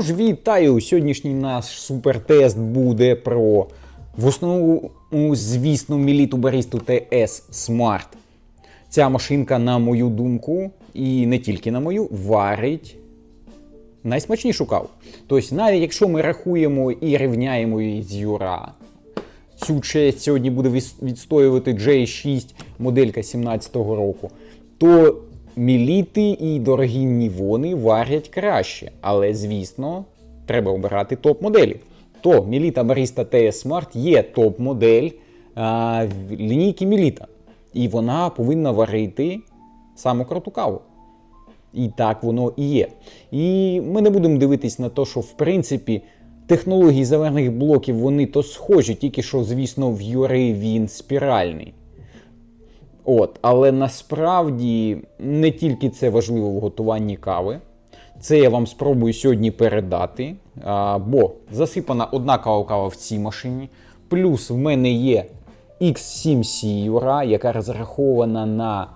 Тож вітаю! Сьогоднішній наш супертест буде про в основному, звісно, міліту барісту TS Smart. Ця машинка, на мою думку, і не тільки на мою, варить найсмачнішу каву. Тобто, навіть якщо ми рахуємо і рівняємо її з Юра, цю честь сьогодні буде відстоювати J6 моделька 17-го року, то міліти і дорогі нівони варять краще. Але, звісно, треба обирати топ-моделі. То Міліта Barista TS Smart є топ-модель а, лінійки Міліта. І вона повинна варити саму круту каву. І так воно і є. І ми не будемо дивитись на те, що в принципі технології заварних блоків вони то схожі, тільки що, звісно, в Юри він спіральний. От, але насправді не тільки це важливо в готуванні кави. Це я вам спробую сьогодні передати. А, бо засипана одна кава в цій машині. Плюс в мене є X7 Юра, яка розрахована на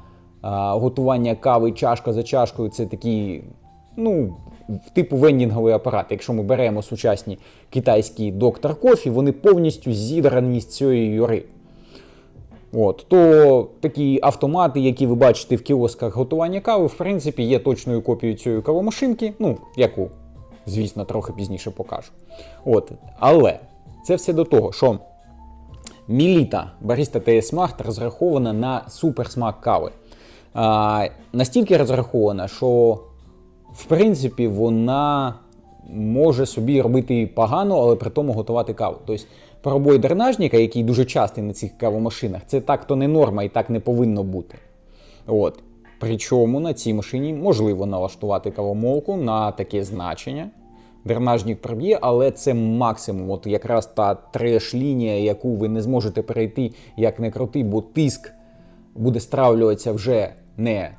а, готування кави чашка за чашкою. Це такий, ну, типу вендінговий апарат. Якщо ми беремо сучасні китайські доктор кофі, вони повністю зідрані з цієї юри. От, то такі автомати, які ви бачите в кіосках готування кави, в принципі, є точною копією цієї кавомашинки, ну, яку, звісно, трохи пізніше покажу. От, але це все до того, що Міліта Barista TS Smart розрахована на суперсмак кави. А, настільки розрахована, що в принципі вона може собі робити погано, але при тому готувати каву. Тобто пробой дренажника, який дуже частий на цих кавомашинах, це так то не норма і так не повинно бути. От. Причому на цій машині можливо налаштувати кавомолку на таке значення. Дренажник проб'є, але це максимум. От якраз та треш-лінія, яку ви не зможете перейти як не крути, бо тиск буде стравлюватися вже не,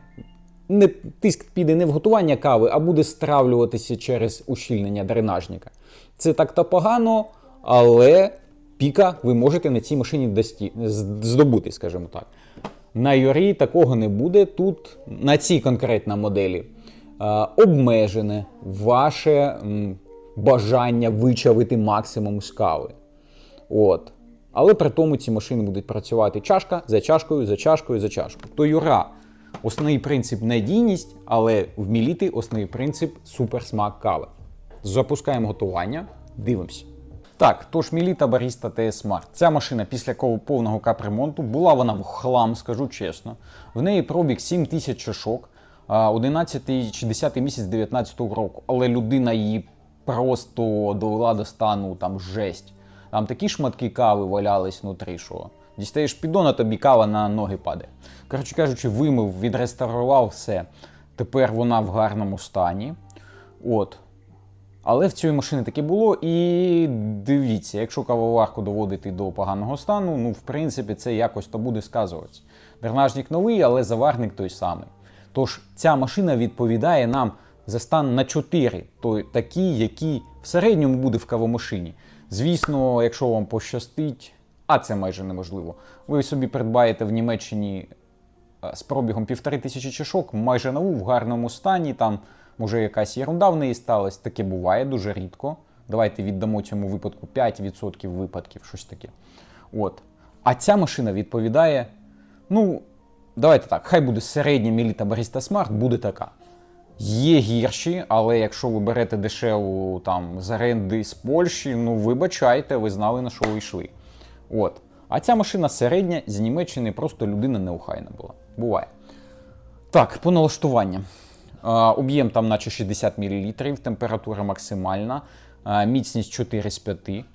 не тиск піде не в готування кави, а буде стравлюватися через ущільнення дренажника. Це так то погано, але піка ви можете на цій машині дості... здобути, скажімо так. На Юрі такого не буде. Тут на цій конкретній моделі е, обмежене ваше бажання вичавити максимум з кави. От. Але при тому ці машини будуть працювати чашка за чашкою, за чашкою, за чашкою. То Юра, основний принцип надійність, але в міліти основний принцип суперсмак кави. Запускаємо готування, дивимося. Так, тож Міліта Barista TS Smart. Ця машина після повного капремонту була вона в хлам, скажу чесно. В неї пробіг 7 тисяч чашок, 11 чи 10 місяць 19 року. Але людина її просто довела до стану там жесть. Там такі шматки кави валялись внутрі, що дістаєш піддон, тобі кава на ноги падає. Коротше кажучи, вимив, відреставрував все. Тепер вона в гарному стані. От. Але в цій машині таке було. І дивіться, якщо кавоварку доводити до поганого стану, ну, в принципі, це якось то буде сказуватися. Дренажник новий, але заварник той самий. Тож ця машина відповідає нам за стан на 4, то такі, які в середньому буде в кавомашині. Звісно, якщо вам пощастить, а це майже неможливо, ви собі придбаєте в Німеччині е, з пробігом півтори тисячі чашок, майже нову в гарному стані. Там може якась ерунда в неї сталася. Таке буває дуже рідко. Давайте віддамо цьому випадку 5% випадків, щось таке. От. А ця машина відповідає. Ну, давайте так, хай буде середня міліта Barista Smart, буде така. Є гірші, але якщо ви берете дешеву там з оренди з Польщі, ну вибачайте, ви знали на що ви йшли. От. А ця машина середня з Німеччини, просто людина неохайна була. Буває. Так, по налаштуванням. Об'єм там наче 60 мл, температура максимальна, міцність 4 з 5.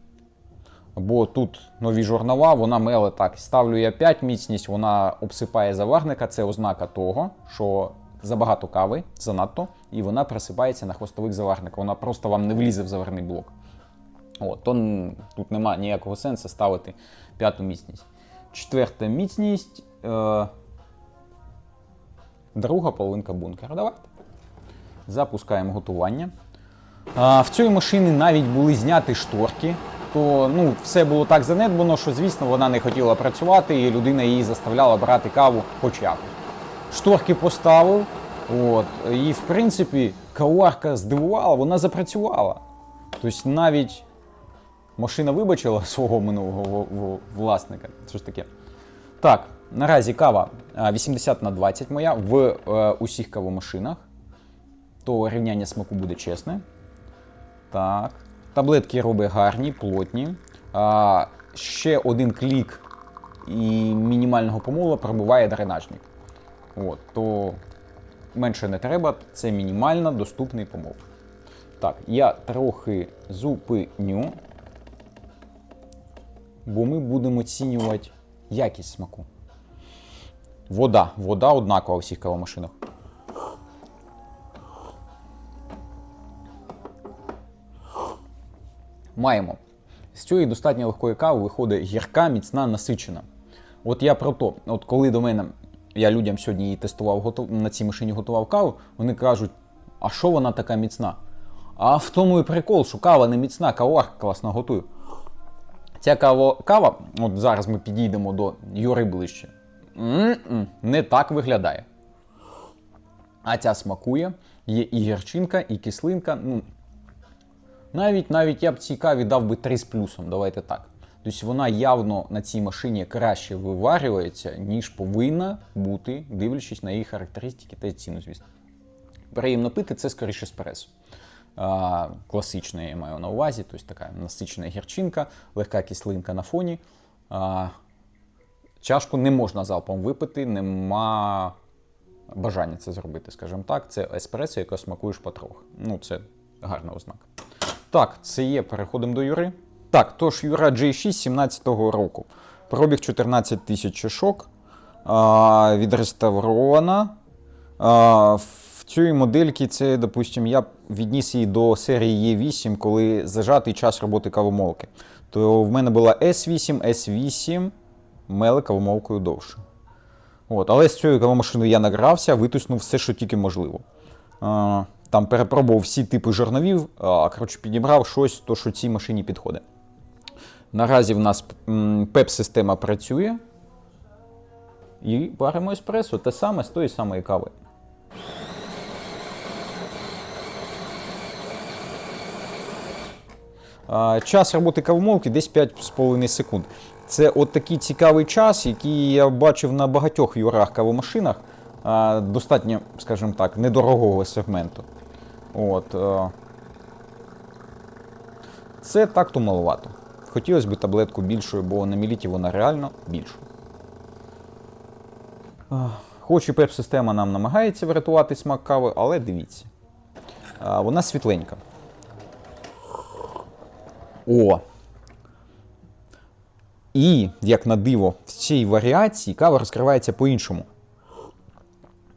Бо тут нові журнала, вона меле так. Ставлю я 5 міцність, вона обсипає заварника. Це ознака того, що забагато кави, занадто, і вона присипається на хвостовик заварника. Вона просто вам не влізе в заварний блок. От, то тут немає ніякого сенсу ставити п'яту міцність. Четверта міцність. Е- друга половинка бункера. Давайте. Запускаємо готування. В цій машині навіть були зняті шторки. То ну, все було так занедбано, що, звісно, вона не хотіла працювати, і людина її заставляла брати каву хоч якось. Шторки поставив, От. І в принципі, каварка здивувала, вона запрацювала. Тобто навіть машина вибачила свого минулого власника. Що ж таке? Так, наразі кава 80 на 20 моя в е, усіх кавомашинах. То рівняння смаку буде чесне. Так. Таблетки робить гарні, плотні. А, ще один клік і мінімального помола пробиває дренажник. От, то менше не треба, це мінімально доступний помол. Так, я трохи зупиню, бо ми будемо оцінювати якість смаку. Вода. Вода однакова у всіх кавомашинах. Маємо. З цієї достатньо легкої кави виходить гірка, міцна, насичена. От я про то, от коли до мене, я людям сьогодні її тестував, готов, на цій машині готував каву, вони кажуть, а що вона така міцна? А в тому і прикол, що кава не міцна, каварка класно готую. Ця кава, кава, от зараз ми підійдемо до Юри ближче, м-м, не так виглядає. А ця смакує, є і гірчинка, і кислинка. Ну, навіть навіть я б цій каві дав би 3 з плюсом, давайте так. Тобто вона явно на цій машині краще виварюється, ніж повинна бути, дивлячись на її характеристики та ціну, звісно. Приємно пити це скоріше еспресо. А, класичне я маю на увазі, тобто така насичена гірчинка, легка кислинка на фоні. А, чашку не можна залпом випити, нема бажання це зробити, скажімо так. Це еспресо, яке смакуєш потроху. Ну, це гарна ознака. Так, це є. Переходимо до Юри. Так, тож Юра J6 17-го року. Пробіг 14 тисяч чашок. Відреставрована. В цій модельці це, допустимо, я відніс її до серії E8, коли зажатий час роботи кавомолки. То в мене була S8, S8, мели кавомолкою довше. От, але з цією кавомашиною я награвся, витиснув все, що тільки можливо. Там перепробував всі типи жерновів, а, коротше, підібрав щось, то, що цій машині підходить. Наразі в нас ПЕП-система працює. І варимо еспресо те саме з тої самої кави. Час роботи кавомолки десь 5,5 секунд. Це от такий цікавий час, який я бачив на багатьох юрах кавомашинах, достатньо, скажімо так, недорогого сегменту. От, е, Це так-то маловато. Хотілося б таблетку більшою, бо на міліті вона реально більша. Хоч і пеп-система нам намагається врятувати смак кави, але дивіться. Вона світленька. О! І, як на диво, в цій варіації кава розкривається по-іншому.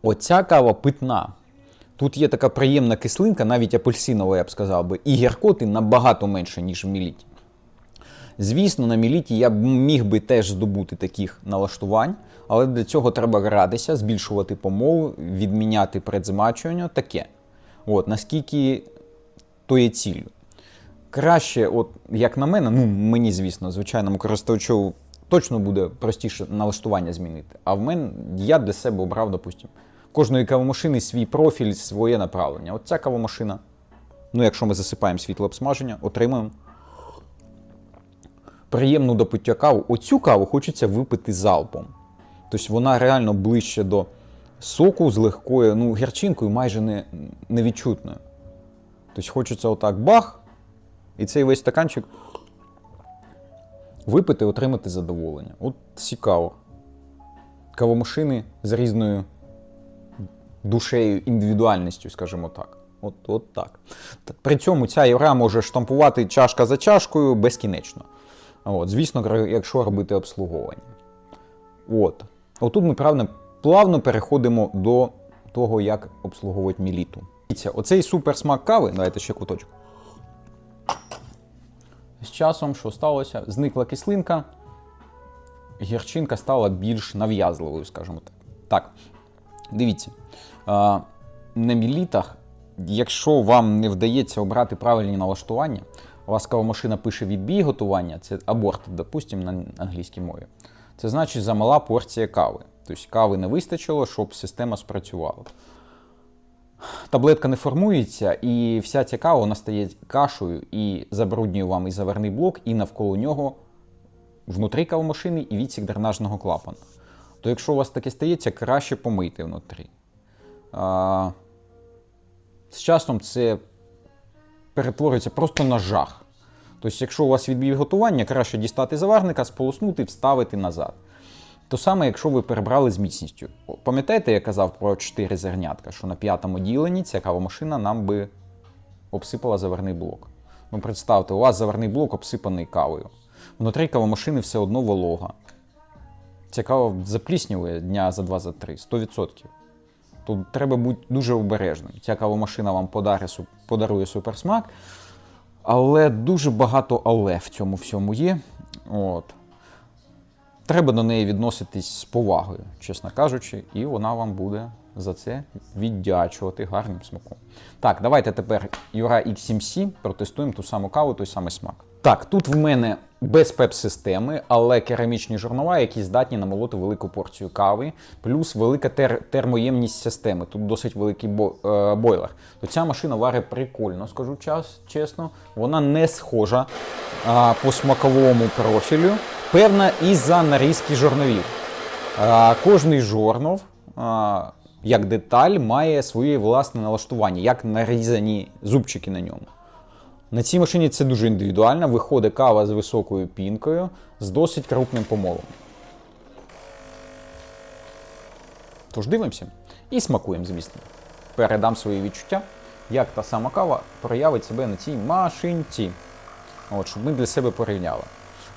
Оця кава питна. Тут є така приємна кислинка, навіть апельсинова, я б сказав би, і гіркоти набагато менше, ніж в міліті. Звісно, на міліті я б міг би теж здобути таких налаштувань, але для цього треба гратися, збільшувати помолу, відміняти предзмачування, таке. От, наскільки то є ціллю. Краще, от, як на мене, ну мені, звісно, звичайному користувачу точно буде простіше налаштування змінити. А в мене я для себе обрав, допустимо, кожної кавомашини свій профіль, своє направлення. От ця кавомашина. Ну, якщо ми засипаємо світло обсмаження, отримуємо приємну до пиття каву. Оцю каву хочеться випити залпом. Тобто вона реально ближче до соку з легкою, ну, гірчинкою майже не, невідчутною. Тобто хочеться отак бах, і цей весь стаканчик випити, отримати задоволення. От цікаво. Кавомашини з різною душею, індивідуальністю, скажімо так. От, от так. При цьому ця євра може штампувати чашка за чашкою безкінечно. От, звісно, якщо робити обслуговування. От. Отут ми правильно, плавно переходимо до того, як обслуговувати міліту. Дивіться, Оцей суперсмак кави, давайте ще куточок. З часом, що сталося? Зникла кислинка, гірчинка стала більш нав'язливою, скажімо так. Так, дивіться. На мілітах, якщо вам не вдається обрати правильні налаштування, у вас кавомашина пише відбій готування, це аборт, допустимо, на англійській мові. Це значить замала порція кави. Тобто кави не вистачило, щоб система спрацювала. таблетка не формується, і вся ця кава вона стає кашею і забруднює вам і заверний блок, і навколо нього внутрі кавомашини і відсік дренажного клапана. То якщо у вас таке стається, краще помийте внутрі. А, з часом це перетворюється просто на жах. Тобто, якщо у вас відбій готування, краще дістати заварника, сполоснути, вставити назад. То саме, якщо ви перебрали з міцністю. Пам'ятаєте, я казав про 4 зернятка, що на п'ятому діленні ця кавомашина нам би обсипала заверний блок. Ну, представте, у вас заверний блок обсипаний кавою. Внутрі кавомашини все одно волога. Ця кава запліснює дня за два, за три, 100%. Тут треба бути дуже обережним. Ця кавомашина вам подарує, подарує суперсмак, але дуже багато але в цьому всьому є. От. Треба до неї відноситись з повагою, чесно кажучи, і вона вам буде за це віддячувати гарним смаком. Так, давайте тепер Юра X7C протестуємо ту саму каву, той самий смак. Так, тут в мене без пеп-системи, але керамічні журнала, які здатні намолоти велику порцію кави, плюс велика тер- термоємність системи. Тут досить великий бо- е, бойлер. То ця машина варить прикольно, скажу час, чесно. Вона не схожа а, по смаковому профілю. Певна із-за нарізки жорновів. А, Кожний жорнов, а, як деталь, має своє власне налаштування, як нарізані зубчики на ньому. На цій машині це дуже індивідуально. Виходить кава з високою пінкою, з досить крупним помолом. Тож дивимося і смакуємо, звісно. Передам свої відчуття, як та сама кава проявить себе на цій машинці. От, щоб ми для себе порівняли.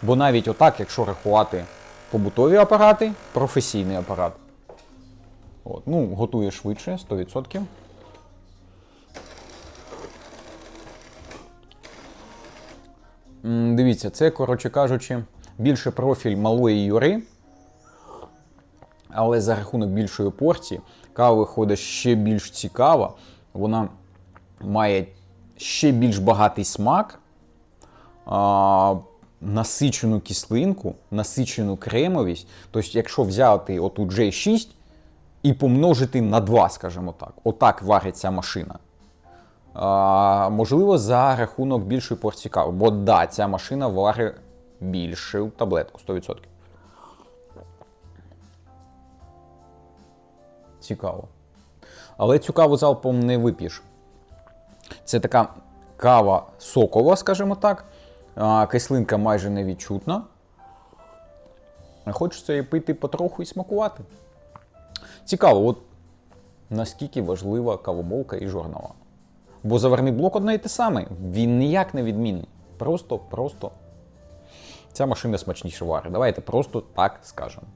Бо навіть отак, якщо рахувати побутові апарати, професійний апарат. От, ну, готує швидше, 100%. Дивіться, це, коротше кажучи, більше профіль малої юри, але за рахунок більшої порції кава виходить ще більш цікава. Вона має ще більш багатий смак, а, насичену кислинку, насичену кремовість. Тобто, якщо взяти оту J6 і помножити на 2, скажімо так, отак варить ця машина. А, можливо, за рахунок більшої порції кави. Бо да, ця машина варить більшу таблетку 100%. Цікаво. Але цю каву залпом не вип'єш. Це така кава сокова, скажімо так. А, кислинка майже невідчутна. А Хочеться її пити потроху і смакувати. Цікаво, от наскільки важлива кавомолка і жорнова. Бо заверний блок одне і те саме. Він ніяк не відмінний. Просто, просто. Ця машина смачніше варить. Давайте просто так скажемо.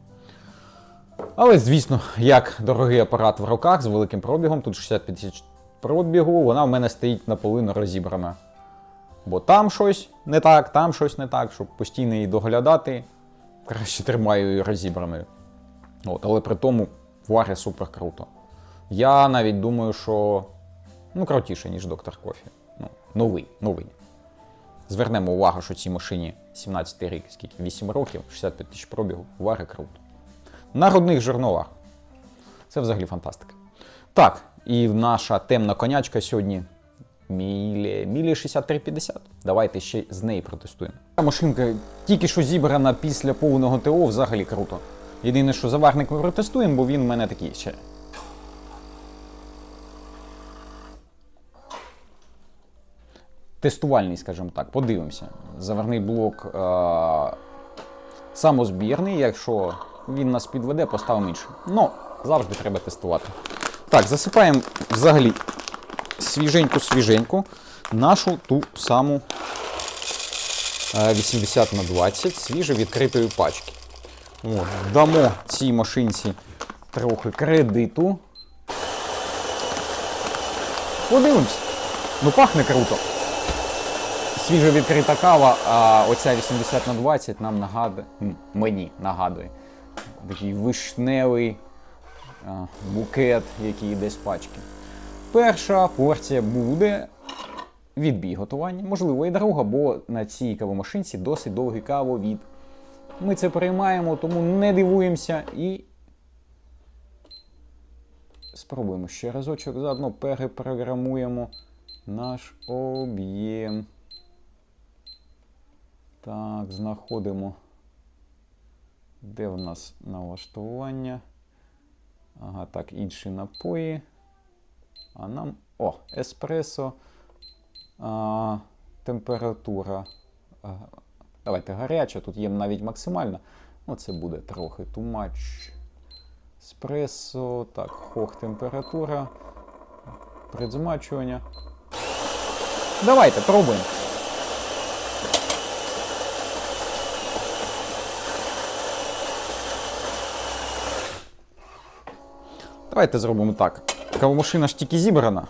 Але, звісно, як дорогий апарат в руках з великим пробігом, тут 65 тисяч пробігу, вона в мене стоїть наполовину розібрана. Бо там щось не так, там щось не так, щоб постійно її доглядати, краще тримаю її розібраною. От, але при тому варить супер круто. Я навіть думаю, що ну, крутіше, ніж доктор Кофі. Ну, новий, новий. Звернемо увагу, що цій машині 17 рік, скільки 8 років, 65 тисяч пробігу, варить круто. На родних журналах. Це взагалі фантастика. Так, і наша темна конячка сьогодні Мілі, Мілі 6350. Давайте ще з неї протестуємо. Машинка тільки що зібрана після повного ТО, взагалі круто. Єдине, що заварник ми протестуємо, бо він в мене такий ще. Тестувальний, скажімо так, подивимося. Заварний блок е- самозбірний, якщо він нас підведе, поставимо інший. Ну, завжди треба тестувати. Так, засипаємо взагалі свіженьку-свіженьку нашу ту саму е, 80 на 20 свіжо відкритої пачки. От, дамо цій машинці трохи кредиту. Подивимось. Ну, пахне круто. Свіжо відкрита кава, а оця 80 на 20 нам нагадує, мені нагадує. Такий вишневий а, букет, який йде з пачки. Перша порція буде відбій готування, можливо, і друга, бо на цій кавомашинці досить довгий кавовід. Ми це приймаємо, тому не дивуємося і спробуємо ще разочок, заодно перепрограмуємо наш об'єм. Так, знаходимо. Де в нас налаштування? Ага, так, інші напої. А нам. О, еспресо. А, температура. Давайте гаряча, тут є навіть максимальна. Ну, це буде трохи much. Еспресо. Так, хох температура. Предзмачування. Давайте, пробуємо. Давайте зробимо так. Кавомашина ж тільки зібрана,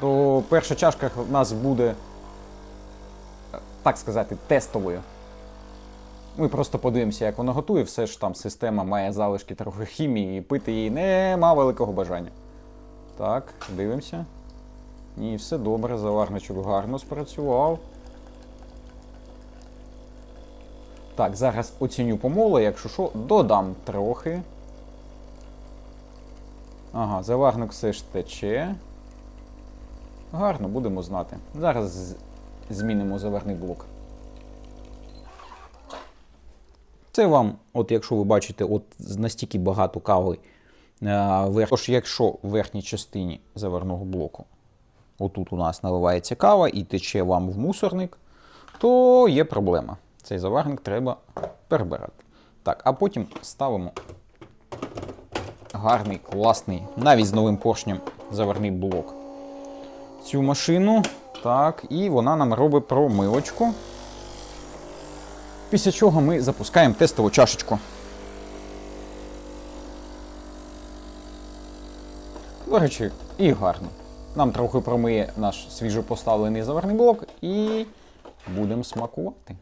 то перша чашка в нас буде, так сказати, тестовою. Ми просто подивимося, як воно готує. Все ж там система має залишки трохи хімії, і пити її нема великого бажання. Так, дивимося. Ні, все добре, заварничок гарно спрацював. Так, зараз оціню помолу, якщо що, додам трохи. Ага, заварник все ж тече. Гарно, будемо знати. Зараз змінимо заварний блок. Це вам, от якщо ви бачите, от настільки багато кави е. Тож, якщо в верхній частині заварного блоку отут у нас наливається кава і тече вам в мусорник, то є проблема. Цей заварник треба перебирати. Так, а потім ставимо гарний, класний, навіть з новим поршнем заварний блок. Цю машину. Так, і вона нам робить промивочку. Після чого ми запускаємо тестову чашечку. До речі, і гарно. Нам трохи промиє наш свіжопоставлений заварний блок і будемо смакувати.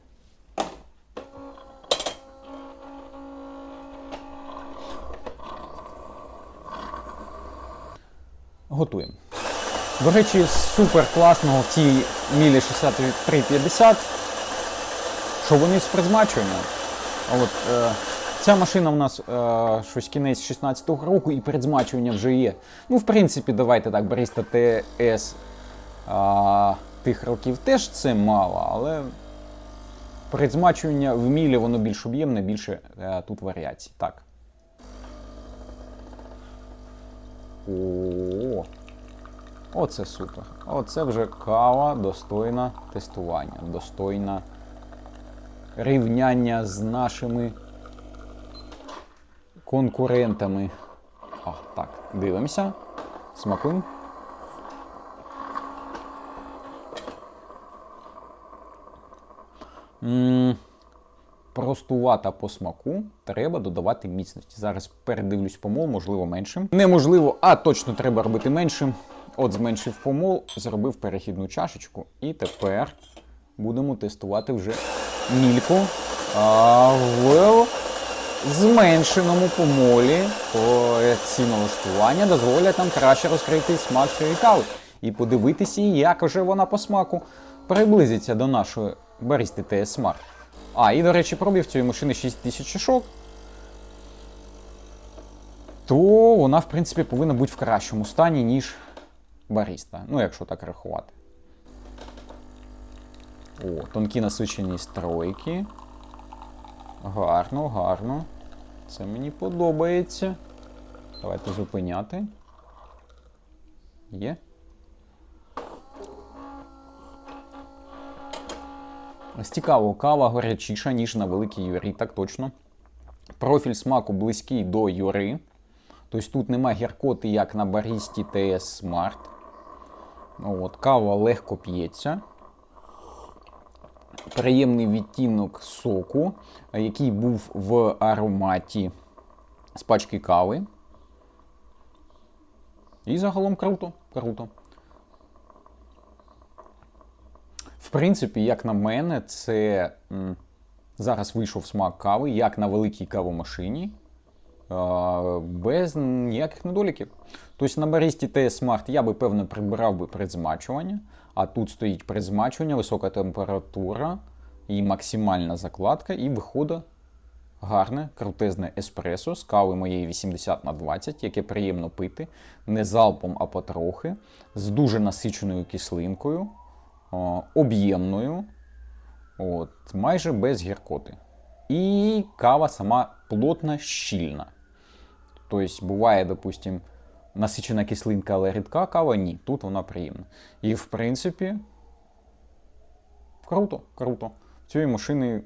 Готуємо. До речі, супер класного в цій мілі 6350, що вони з предзмачуванням. От, е, ця машина у нас е, щось кінець 16-го року і предзмачування вже є. Ну, в принципі, давайте так, Barista TS е, тих років теж це мало, але предзмачування в мілі воно більш об'ємне, більше е, тут варіацій. Так. О, оце супер. Оце вже кава достойна тестування, достойна рівняння з нашими конкурентами. А, так, дивимося. Смакуємо. Простувата по смаку, треба додавати міцності. Зараз передивлюсь помол, можливо, меншим. Неможливо, а точно треба робити меншим. От зменшив помол, зробив перехідну чашечку. І тепер будемо тестувати вже мільку а, в зменшеному помолі. По ці налаштування дозволять нам краще розкрити смак цієї кави. І подивитися, як вже вона по смаку приблизиться до нашої Барісти TS Smart. А, і, до речі, пробіг цієї машини 6000 шишок. То вона, в принципі, повинна бути в кращому стані, ніж баріста. Ну, якщо так рахувати. О, тонкі насичені стройки. Гарно, гарно. Це мені подобається. Давайте зупиняти. Є. Ось цікаво, кава гарячіша, ніж на великій юрі, так точно. Профіль смаку близький до юри. Тобто тут нема гіркоти, як на барісті TS Smart. От, Кава легко п'ється. Приємний відтінок соку, який був в ароматі з пачки кави. І загалом круто. круто. В принципі, як на мене, це зараз вийшов смак кави, як на великій кавомашині, без ніяких недоліків. Тобто на барісті TS Smart я би, певно, прибирав би предзмачування, а тут стоїть предзмачування, висока температура і максимальна закладка, і виходить гарне, крутезне еспресо з кави моєї 80 на 20, яке приємно пити, не залпом, а потрохи, з дуже насиченою кислинкою, об'ємною, майже без гіркоти. І кава сама плотна, щільна. Тобто буває, допустим, насичена кислинка, але рідка кава, ні, тут вона приємна. І в принципі, круто, круто. В цієї машини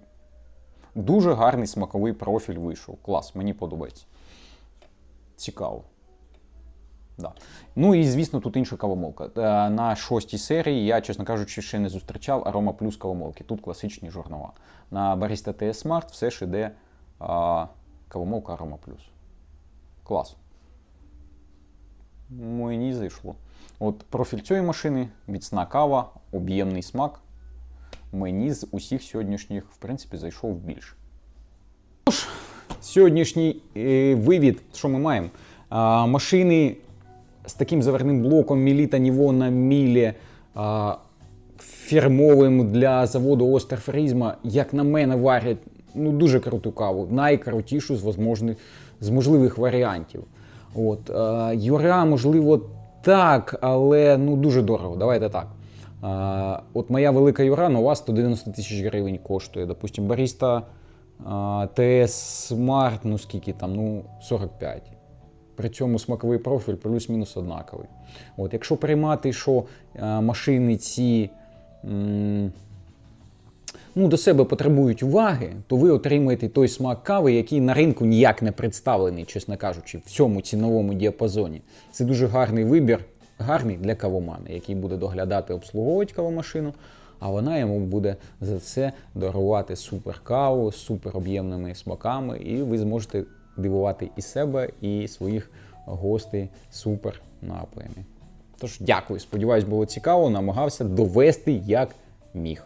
дуже гарний смаковий профіль вийшов. Клас, мені подобається. Цікаво. Да. Ну і звісно, тут інша кавомолка. Е, На шостій серії я, чесно кажучи, ще не зустрічав Aroma Plus кавомолки. Тут класичні журнала. На Barista TS Smart все ж іде а, кавомолка Aroma Plus. Клас. Мені зайшло. От профіль цієї машини, міцна кава, об'ємний смак. Мені з усіх сьогоднішніх, в принципі, зайшов більше. Тож, сьогоднішній е, вивід, що ми маємо? А, машини з таким заварним блоком Міліта Ніво на мілі а, фірмовим для заводу Остерфрізма, як на мене, варять ну, дуже круту каву, найкрутішу з, возможних, з можливих варіантів. От, а, Юра, можливо, так, але ну, дуже дорого. Давайте так. А, от моя велика Юра нова 190 тисяч гривень коштує. Допустим, Баріста ТС Smart, ну скільки там, ну 45. При цьому смаковий профіль плюс-мінус однаковий. От, якщо приймати, що машини ці ну, до себе потребують уваги, то ви отримаєте той смак кави, який на ринку ніяк не представлений, чесно кажучи, в цьому ціновому діапазоні. Це дуже гарний вибір, гарний для кавомана, який буде доглядати, обслуговувати кавомашину, а вона йому буде за це дарувати супер каву з супер об'ємними смаками, і ви зможете дивувати і себе, і своїх гостей супер напоями. Тож, дякую. Сподіваюсь, було цікаво. Намагався довести як міг.